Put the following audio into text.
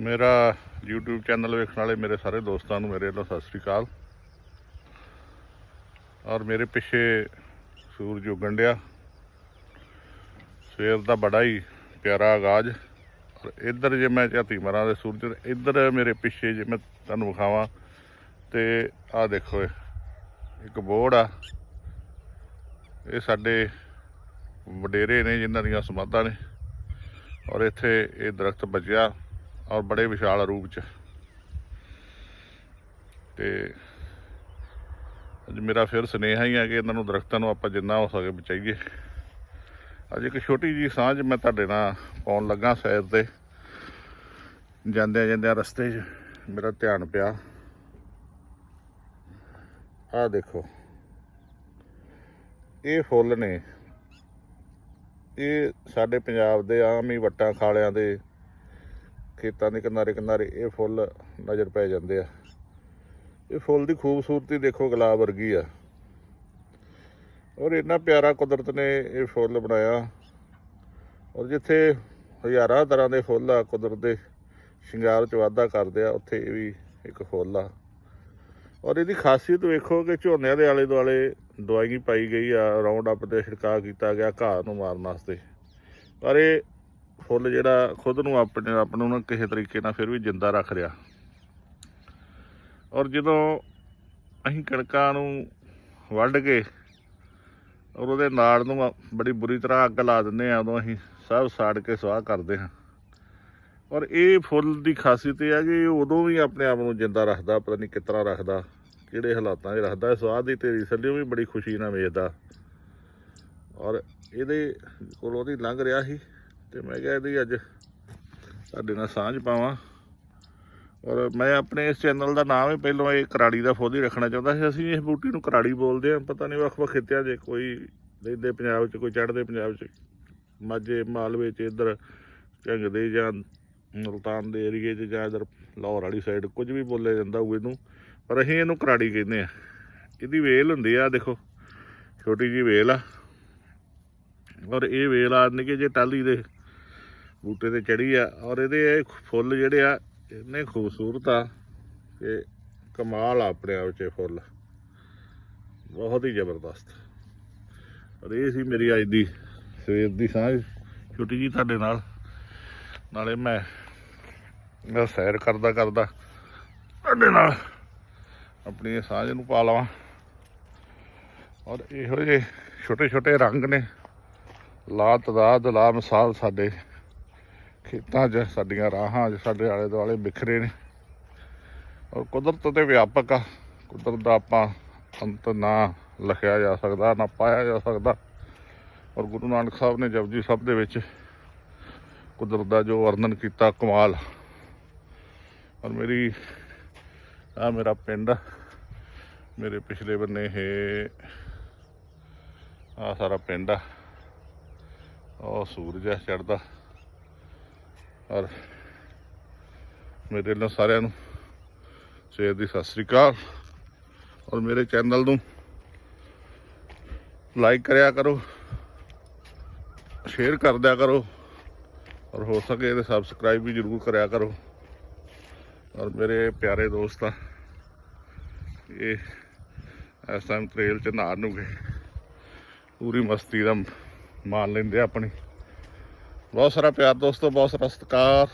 ਮੇਰਾ YouTube channel ਵੇਖਣ ਵਾਲੇ ਮੇਰੇ ਸਾਰੇ ਦੋਸਤਾਂ ਨੂੰ ਮੇਰੇ ਵੱਲੋਂ ਸਤਿ ਸ੍ਰੀ ਅਕਾਲ। ਔਰ ਮੇਰੇ ਪਿੱਛੇ ਸੂਰਜ ਉਗਣ ਡਿਆ। ਸਵੇਰ ਦਾ ਬੜਾ ਹੀ ਪਿਆਰਾ ਆਗਾਜ਼। ਔਰ ਇੱਧਰ ਜੇ ਮੈਂ ਝਾਤੀ ਮਾਰਾਂ ਦੇ ਸੂਰਜ ਇੱਧਰ ਮੇਰੇ ਪਿੱਛੇ ਜੇ ਮੈਂ ਤੁਹਾਨੂੰ ਵਿਖਾਵਾਂ ਤੇ ਆਹ ਦੇਖੋ ਇਹ, ਇੱਕ ਬੋਰਡ ਆ। ਇਹ ਸਾਡੇ ਵਡੇਰੇ ਨੇ, ਜਿਨ੍ਹਾਂ ਦੀਆਂ ਸਮਾਧਾਂ ਨੇ। ਔਰ ਇੱਥੇ ਇਹ ਦਰਖਤ ਬਚਿਆ। ਔਰ ਬੜੇ ਵਿਸ਼ਾਲ ਰੂਪ ਚ। ਤੇ ਅੱਜ ਮੇਰਾ ਫਿਰ ਸੁਨੇਹਾ ਹੀ ਹੈ ਕਿ ਇਹਨਾਂ ਨੂੰ ਦਰਖਤਾਂ ਨੂੰ ਆਪਾਂ ਜਿੰਨਾ ਹੋ ਸਕੇ ਬਚਾਈਏ। ਅੱਜ ਇੱਕ ਛੋਟੀ ਜੀ ਸਾਂਝ ਮੈਂ ਤੁਹਾਡੇ ਨਾਲ ਪਾਉਣ ਲੱਗਾ ਸੈਰ ਤੇ। ਜਾਂਦਿਆਂ ਜਾਂਦਿਆਂ ਰਸਤੇ 'ਚ ਮੇਰਾ ਧਿਆਨ ਪਿਆ। ਆਹ ਦੇਖੋ। ਇਹ ਫੁੱਲ ਨੇ। ਇਹ ਸਾਡੇ ਪੰਜਾਬ ਦੇ ਆਮ ਹੀ ਵੱਟਾਂ ਖਾਲਿਆਂ ਦੇ ਖੇਤਾਂ ਦੇ ਕਿਨਾਰੇ ਕਿਨਾਰੇ ਇਹ ਫੁੱਲ ਨਜ਼ਰ ਪੈ ਜਾਂਦੇ ਆ। ਇਹ ਫੁੱਲ ਦੀ ਖੂਬਸੂਰਤੀ ਦੇਖੋ ਗੁਲਾਬ ਵਰਗੀ ਆ। ਔਰ ਇੰਨਾ ਪਿਆਰਾ ਕੁਦਰਤ ਨੇ ਇਹ ਫੁੱਲ ਬਣਾਇਆ। ਔਰ ਜਿੱਥੇ ਹਜ਼ਾਰਾਂ ਤਰ੍ਹਾਂ ਦੇ ਫੁੱਲ ਆ, ਕੁਦਰਤ ਦੇ ਸ਼ਿੰਗਾਰ ਚ ਵਾਧਾ ਕਰਦੇ ਆ, ਉੱਥੇ ਇਹ ਵੀ ਇੱਕ ਫੁੱਲ ਆ। ਔਰ ਇਹਦੀ ਖਾਸੀਅਤ ਵੇਖੋ ਕਿ ਝੋਨਿਆਂ ਦੇ ਆਲੇ ਦੁਆਲੇ ਦਵਾਈ ਪਾਈ ਗਈ ਆ ਰਾਉਂਡ ਅਪ ਤੇ ਛਿੜਕਾਅ ਕੀਤਾ ਗਿਆ, ਘਾਹ ਨੂੰ ਮਾਰਨ ਵਾਸਤੇ। ਪਰ ਇਹ ਫੁੱਲ ਜਿਹੜਾ ਖੁਦ ਨੂੰ ਆਪਣੇ ਆਪ ਨੂੰ ਨਾ ਕਿਸੇ ਤਰੀਕੇ ਨਾਲ ਫਿਰ ਵੀ ਜਿੰਦਾ ਰੱਖ ਰਿਹਾ। ਔਰ ਜਦੋਂ ਅਸੀਂ ਕਣਕਾਂ ਨੂੰ ਵੱਢ ਕੇ ਔਰ ਉਹਦੇ ਨਾੜ ਨੂੰ ਬੜੀ ਬੁਰੀ ਤਰ੍ਹਾਂ ਅੱਗ ਲਾ ਦਿੰਦੇ ਆ ਉਦੋਂ ਅਸੀਂ ਸਭ ਸਾੜ ਕੇ ਸਵਾਹ ਕਰਦੇ ਹਾਂ। ਔਰ ਇਹ ਫੁੱਲ ਦੀ ਖਾਸੀਅਤ ਇਹ ਹੈ ਕਿ ਉਦੋਂ ਵੀ ਆਪਣੇ ਆਪ ਨੂੰ ਜਿੰਦਾ ਰੱਖਦਾ, ਪਤਾ ਨਹੀਂ ਕਿਸ ਤਰ੍ਹਾਂ ਰੱਖਦਾ, ਕਿਹੜੇ ਹਾਲਾਤਾਂ 'ਚ ਰੱਖਦਾ ਸਵਾਦ ਦੀ ਤੇਰੀ ਸੱਲਿਓ ਵੀ ਬੜੀ ਖੁਸ਼ੀ ਨਾਲ ਵੇਚਦਾ ਔਰ ਇਹਦੇ ਕੋਲ ਉਹਦੀ ਲੰਘ ਰਿਹਾ ਸੀ। ਤੇ ਮੈਂ ਕਿਹਾ ਇਹਦੀ ਅੱਜ ਤੁਹਾਡੇ ਨਾਲ ਸਾਂਝ ਪਾਵਾਂ। ਔਰ ਮੈਂ ਆਪਣੇ ਇਸ ਚੈਨਲ ਦਾ ਨਾਮ ਹੀ ਪਹਿਲਾਂ ਇਹ ਕਰਾੜੀ ਦਾ ਫੁੱਲ ਹੀ ਰੱਖਣਾ ਚਾਹੁੰਦਾ ਸੀ। ਅਸੀਂ ਇਸ ਬੂਟੀ ਨੂੰ ਕਰਾੜੀ ਬੋਲਦੇ ਹਾਂ। ਪਤਾ ਨਹੀਂ ਵੱਖ-ਵੱਖ ਖਿੱਤਿਆਂ 'ਚ ਕੋਈ ਰਹਿੰਦੇ ਪੰਜਾਬ 'ਚ, ਕੋਈ ਚੜ੍ਹਦੇ ਪੰਜਾਬ 'ਚ। ਮਾਝੇ, ਮਾਲਵੇ 'ਚ ਇੱਧਰ ਝੰਗਦੇ ਜਾਂ ਮੁਲਤਾਨ ਦੇ ਏਰੀਏ 'ਚ ਜਾਂ ਇੱਧਰ ਲਾਹੌਰ ਵਾਲੀ ਸਾਈਡ ਕੁਝ ਵੀ ਬੋਲਿਆ ਜਾਂਦਾ ਹੋਊ ਇਹਨੂੰ। ਪਰ ਅਸੀਂ ਇਹਨੂੰ ਕਰਾੜੀ ਕਹਿੰਦੇ ਆ ਇਹਦੀ ਵੇਲ ਹੁੰਦੀ ਆ, ਦੇਖੋ, ਛੋਟੀ ਜੀ ਵੇਲ ਆ। ਔਰ ਇਹ ਵੇਲ ਆ ਨਿੱਕੇ ਜੇ ਟਾਲੀ ਦੇ ਬੂਟੇ ਤੇ ਚੜੀ ਆ ਔਰ ਇਹਦੇ ਇਹ ਫੁੱਲ ਜਿਹੜੇ ਆ, ਇੰਨੇ ਖੂਬਸੂਰਤ ਆ ਕਿ ਕਮਾਲ ਆ ਆਪਣੇ ਆਪ 'ਚ ਇਹ ਫੁੱਲ। ਬਹੁਤ ਹੀ ਜ਼ਬਰਦਸਤ। ਔਰ ਇਹ ਸੀ ਮੇਰੀ ਅੱਜ ਦੀ ਸਵੇਰ ਦੀ ਸਾਂਝ। ਛੋਟੀ ਜੀ ਤੁਹਾਡੇ ਨਾਲ। ਨਾਲੇ ਮੈਂ ਮੈਂ ਸੈਰ ਕਰਦਾ ਕਰਦਾ ਤੁਹਾਡੇ ਨਾਲ ਆਪਣੀ ਸਾਂਝ ਨੂੰ ਪਾ ਲਵਾਂ। ਔਰ ਇਹੋ ਜਿਹੇ ਛੋਟੇ ਛੋਟੇ ਰੰਗ ਨੇ। ਲਾ ਤਦਾਦ ਲਾ ਮਿਸਾਲ ਸਾਡੇ ਖੇਤਾਂ 'ਚ, ਸਾਡੀਆਂ ਰਾਹਾਂ 'ਚ, ਸਾਡੇ ਆਲੇ ਦੁਆਲੇ ਬਿਖਰੇ ਨੇ। ਔਰ ਕੁਦਰਤ ਤੇ ਵਿਆਪਕ ਆ। ਕੁਦਰਤ ਦਾ ਆਪਾਂ ਅੰਤ ਨਾ ਲਿਖਿਆ ਜਾ ਸਕਦਾ, ਨਾ ਪਾਇਆ ਜਾ ਸਕਦਾ। ਔਰ ਗੁਰੂ ਨਾਨਕ ਸਾਹਿਬ ਨੇ ਜਪਜੀ ਸਾਹਿਬ ਦੇ ਵਿੱਚ ਕੁਦਰਤ ਦਾ ਜੋ ਵਰਣਨ ਕੀਤਾ, ਕਮਾਲ। ਔਰ ਮੇਰੀ, ਆ ਮੇਰਾ ਪਿੰਡ ਆ। ਮੇਰੇ ਪਿਛਲੇ ਬੰਨੇ ਇਹ, ਆ ਸਾਰਾ ਪਿੰਡ ਆ। ਉਹ ਸੂਰਜ ਆ ਚੜਦਾ ਔਰ ਮੇਰੇ ਨਾਲ ਸਾਰਿਆਂ ਨੂੰ ਸਵੇਰ ਦੀ ਸਤਿ ਸ੍ਰੀ ਅਕਾਲ। ਔਰ ਮੇਰੇ ਚੈਨਲ ਨੂੰ ਲਾਈਕ ਕਰਿਆ ਕਰੋ ਸ਼ੇਅਰ ਕਰਦਿਆ ਕਰੋ, ਔਰ ਹੋ ਸਕੇ ਤੇ ਸਬਸਕ੍ਰਾਈਬ ਵੀ ਜਰੂਰ ਕਰਿਆ ਕਰੋ। ਔਰ ਮੇਰੇ ਪਿਆਰੇ ਦੋਸਤ ਆ, ਇਹ ਇਸ ਟਾਈਮ ਟ੍ਰੇਲ ਚ ਨਹਾ ਨੂੰ ਗਏ। ਪੂਰੀ ਮਸਤੀ ਦਾ ਮਾਣ ਲੈਂਦੇ ਆਪਣੀ। ਬਹੁਤ ਸਾਰਾ ਪਿਆਰ ਦੋਸਤੋ ਬਹੁਤ ਸਾਰਾ ਸਤਿਕਾਰ।